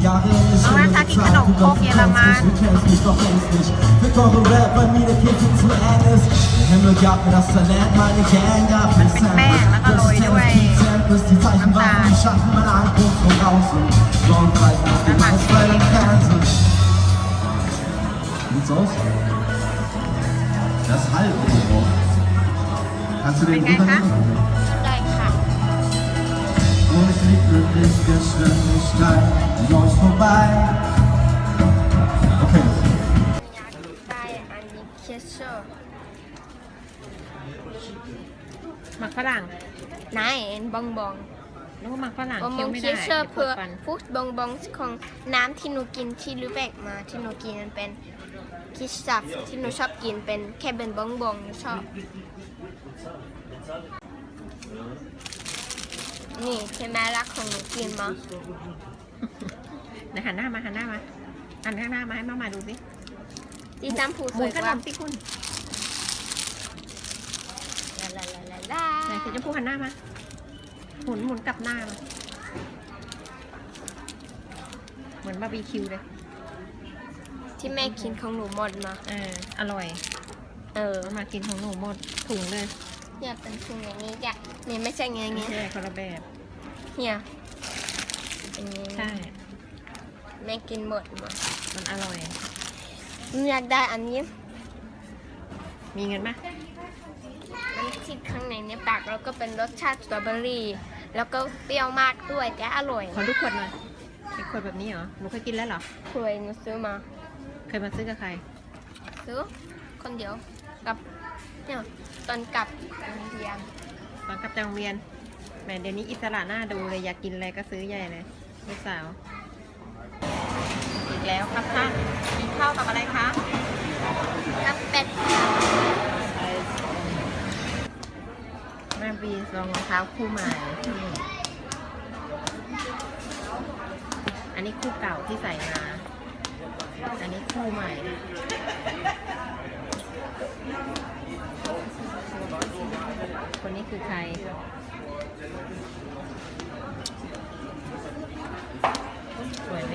Und dann sag ich genau, auch jedermann. Du mich doch längst nicht. Fick eure Sieht's aus? Das Hall oben drauf. Kannst du den runternehmen? Mit Geschwindigkeit an euch vorbei. Okay. อยากได้อันนี้เคเชอร์หมักฝรั่งนายบองบองแล้วก็หมักฝรั่งบองบเคี้อยงวไม่เคได้เชอร์ดี๋ยวปเพื่วอดฟันฟุตบองบองของน้ำที่หนูกินที่ลูเบกมาที่หนูกินมันเป็นคิชซับที่หนูชอบกินเป็นแค่เป็นบองบองหนูชอบ นี่ใช่ไหมรักของหนูกินมาไหนหันหน้ามาหันหน้ามาหันข้างหน้ามาให้มามาดูสิที่ตั้มผูหสมุวนยขกนว่ามสิคุณลาลาลาลาลาไหนคือจะพูดหันหน้ามาหมุนหมุนกลับหน้ามาเหมือนบาร์บีคิวเลยที่แม่กินของหนูหมดมาเอออร่อย เออเอามากินของหนูหมดถุงเลย เนี่ยเป็นถุงอย่างนี้จ้ะนี่ไม่ใช่อย่างไม่นี้ใช่คนละแบบ เนี่ยเป็นอย่างนี้ใช่ แม่กินหมดมามันอร่อย หนูอยากได้อันนี้ มีเงินไหมมันที่ข้างในในปากแล้วก็เป็นรสชาติสตรอเบอรี่ แล้วก็เปรี้ยวมากด้วยแต่อร่อยขอดูขวดหน่อยเป็นขวดแบบนี้เหรอ หนูเคยกินแล้วเหรอ เคยหนูซื้อมา เคยมาซื้อกับใคร ซื้อคนเดียว กับเนี่ยตอนกลับโรงเรียนตอนกลับจากโรงเรียนแหมเดี๋ยวนี้อิสระหน้าดูเลยอยากกินอะไรก็ซื้อใหญ่เลยลูกสาว อีกแล้วครับท่านกินข้าวกับอะไรคะกับเป็ดแม่บีลองรองเท้าคู่ใหม่นี่อันนี้คู่เก่าที่ใส่มา อันนี้คู่ใหม่ ไทย สวยไหม